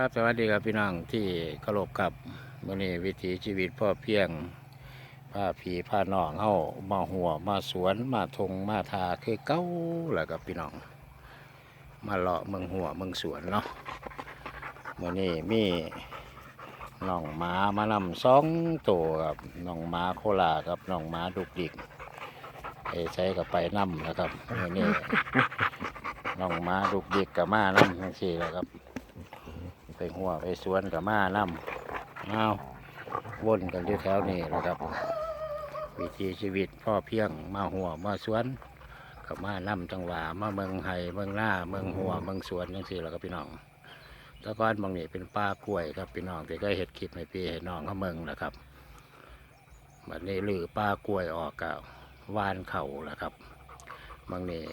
ครับสวัสดีครับพี่น้องที่เคารพกับมื่อนี้วิถีชีวิตพ่อเพียงพาผีพาน้องเฮามาหัวมาสวนมาทงมาทาคือเก้าแหละครับพี่น้อง มาเลาะเมืองหัวเมืองสวนเนาะมื่อนี้มีน้องหมามานำสองตัวครับน้องหมาโคลากับน้องหมาดุกดิกไอ้ใช้กับไปนำนะครับมื่อนี้น้องหมาดุกดิกกับมานำทั้งสี่แหล้วครับ ไปหัวไปสวนกับมาน้ำเอาวนกันอยู่แถวนี้นะครับ วิถีชีวิตพ่อเพียงมาหัวมาสวนกับมาน้ำจังหวะมาเมืองไห้เมืองหน้าเมืองหัวเมืองสวนจังสี่แล้วครับพี่น้องแตะก้อนบางนี่เป็นป่ากล้วยครับพี่น้องที่ก็เห็ดคลิปให้พี่ให้น้องเขาเมืองนะครับบัดนี้ลือป่ากล้วยออกกับวานเข่าแหละครับบางนี่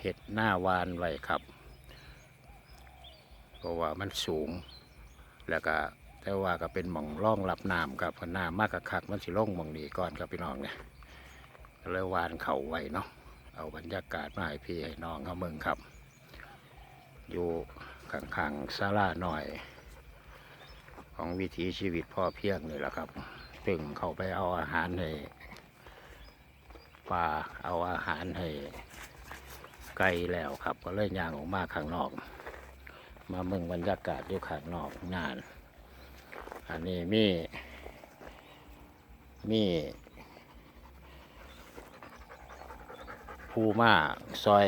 เห็ดหน้าวานไว้ครับ ราะว่ามันสูง แล้วก็แต่ว่าก็เป็นหม่องร่องรับน้ำครับพน้ำมากกคักมันสิลงหม่องนี้ก่อนครับพี่น้องเนี่ยก็เลยวานเขาไว้เนาะเอาบรรยากาศมาให้พี่ให้น้องเขาเมืองครับ อยู่ข้างๆศาลาหน่อย ของวิถีชีวิตพ่อเพียงนี่แหละครับถึงเขาไปเอาอาหารให้ปลาเอาอาหารให้ไก่แล้วครับ ก็เลยย่างออกมาข้างนอก มาเมืองบรรยากาศอยู่ข้างนอกงาน อันนี้มีมีผู้มาซอย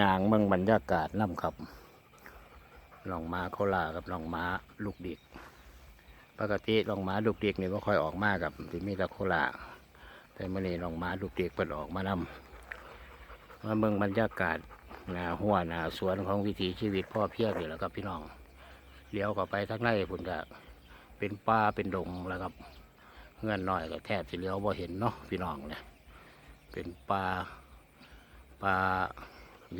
ยางเมืองบรรยากาศน้ำครับน้องม้าโคลากับน้องม้าลูกดิกปกติน้องม้าลูกดิกนี่ก็ค่อยออกมากับที่มีแต่โคลาแต่เมื่อนี้น้องม้าลูกดิกเปิดออกมานำมาเมืองบรรยากาศ นาหัวหนาสวนของวิถีชีวิตพ่อเพียงนี่แหละครับพี่น้องเลี้ยวเข้าไปทางในพุ่นก็เป็นป่าเป็นดงแล้วครับเงื่อนน้อยก็แทบจะเลี้ยวบ่เห็นเนาะพี่น้องเนี่ยเป็นป่าป่า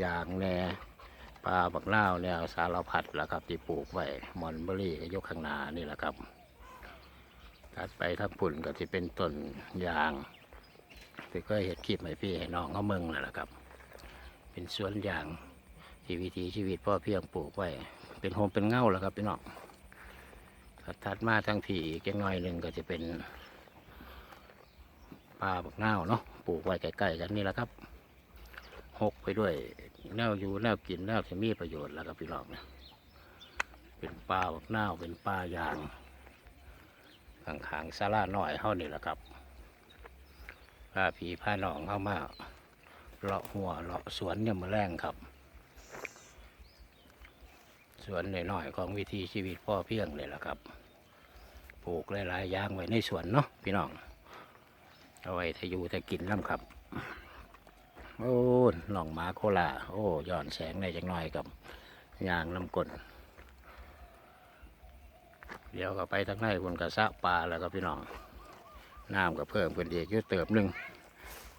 ยางแหน่ป่าบักนาวแนวสารพัดแหละครับ ที่ปลูกไว้มอนเบอรี่ก็ยกข้างหน้านี่แหละครับถัดไปทางปุ่นก็ที่เป็นต้นยางที่ก็เห็ดคลิปให้พี่ให้น้องเขาเมืองนั่นแหละครับ เป็นสวนยางที่วิถีชีวิตพ่อเพียงปลูกไว้ เป็นโฮมเป็นเง่าแล้วครับพี่น้องถัดมาทางผีอีกจังหน่อยหนึ่งก็จะเป็นป่าบักเง่าเนาะปลูกไว้ใกล้ๆกันนี่แหละครับหกไปด้วยแนวอยู่แนวกินแนวที่มีประโยชน์แล้วครับพี่น้องเนี่ยเป็นป่าบักเน่าวเป็นป่ายางข้างๆซาลาหน่อยเท่านี่แหละครับพาผีพาหนองเข้ามา เลาะหัวเลาะสวนเนี่ยมาแรงครับ สวนหน่อยๆของวิถีชีวิตพ่อเพียงเลยล่ะครับ ปลูกหลายๆอย่างไว้ในสวนเนาะพี่น้อง เอาไว้ถ้าอยู่ถ้ากินน้ำครับ โอ้หนองหมาโคลาโอ้ย้อนแสงในจังหน่อยกับยางน้ำกลเดี๋ยวก็ไปทางในคนกระซะปลาแล้วก็พี่น้องน้ำก็เพิ่มขึ้นอีกยุ่เติมหนึ่ง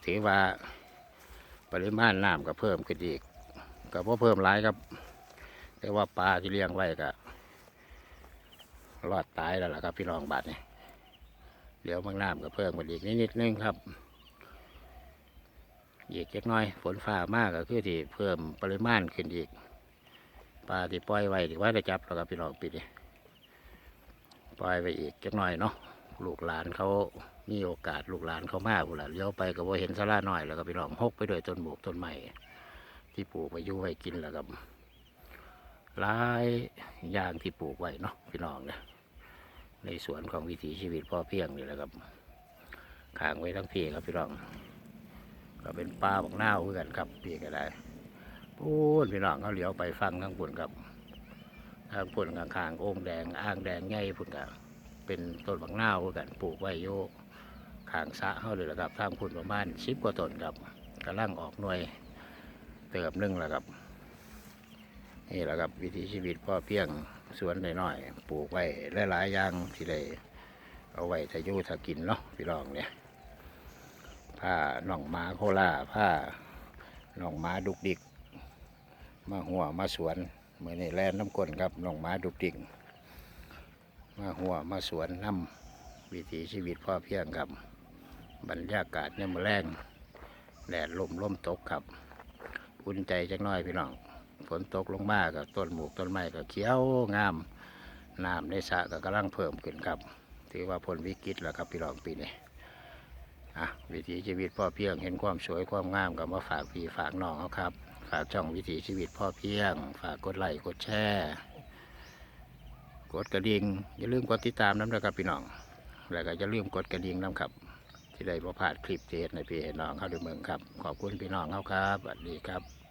ถือว่า ปริมาณน้ำก็เพิ่มขึ้นอีกก็เพราะเพิ่มหลายครับ แต่ว่าปลาที่เลี้ยงไว้ก็รอดตายแล้วล่ะครับพี่น้องบาดนี่เดี๋ยวบางน้ำก็เพิ่มขึ้นอีกนิดนึงครับอีกเล็กน้อยฝนฟ้ามากก็คือที่เพิ่มปริมาณขึ้นอีกปลาที่ปล่อยไว้ที่ว่าได้จับแล้วครับพี่น้องปิดนี่ปล่อยไปอีกเล็กน้อยเนาะลูกหลานเขา มีโอกาสลูกหลานเขามากพุ่นละเลี้ยวไปก็บ่เห็นสาราหน้อยแล้วก็พี่น้องหกไปด้วยต้นบุกต้นใหม่ที่ปลูกไว้ยู่ไว้กินแล้วครับหลายอย่างที่ปลูกไว้เนาะพี่น้องเนี่ยในสวนของวิถีชีวิตพ่อเพียงนี่แหละครับขางไว้ทั้งพี่ครับพี่น้อง ก็เป็นปลาบักหน้าวคือกันครับพี่ก็ได้พูดพี่น้องเขาเหลียวไปฟังข้างปุ่นครับทางปุ่นข้างๆโอ่งแดง อ่างแดงใหญ่พุ่นกับเป็นต้นบักหน้าวคือกันปลูกไว้โย ขางสะเข้าเลยละครับทางพุ่นประมาณสิบกว่าต้นครับกำลังออกหน่วยเติบหนึ่งล้วครับนี่แหละครับวิถีชีวิตพ่อเพียงสวนน้อยๆปลูกไว้หลายๆอย่างที่ได้เอาไว้ถ้ายู่ถ้ากินเนาะพี่รองเนี่ยผ้าหนองหมาโคลาผ้าหนองหมาดุกดิก มาหัวมาสวนเหมือนี่แลนน้ำก้นครับหนองหมาดุกดิก มาหัวมาสวนน้ำวิถีชีวิตพ่อเพียงครับ บรรยากาศเนี่ยมาแรงแดดลมลมตกครับอุ่นใจจักน้อยพี่น้องฝนตกลงมากับต้นหมูกต้นไม้ก็เขียวงามน้ำในสระก็กำลังเพิ่มขึ้นครับถือว่าพ้นวิกฤตแล้วครับพี่น้องปีนี้อะวิถีชีวิตพ่อเพียงเห็นความสวยความงามก็มาฝากพี่ฝากน้องเขาครับ ฝากช่องวิถีชีวิตพ่อเพียง ฝากกดไลค์กดแชร์กดกระดิ่งอย่าลืมกดติดตามน้ำด้วยครับพี่น้องแล้วก็อย่าลืมกดกระดิ่งน้ำครับ ได้บ่พลาดคลิปเจดในพี่น้องเข้าด้วยเมืองครับ ขอบคุณพี่น้องเขาครับสวัสดีครับ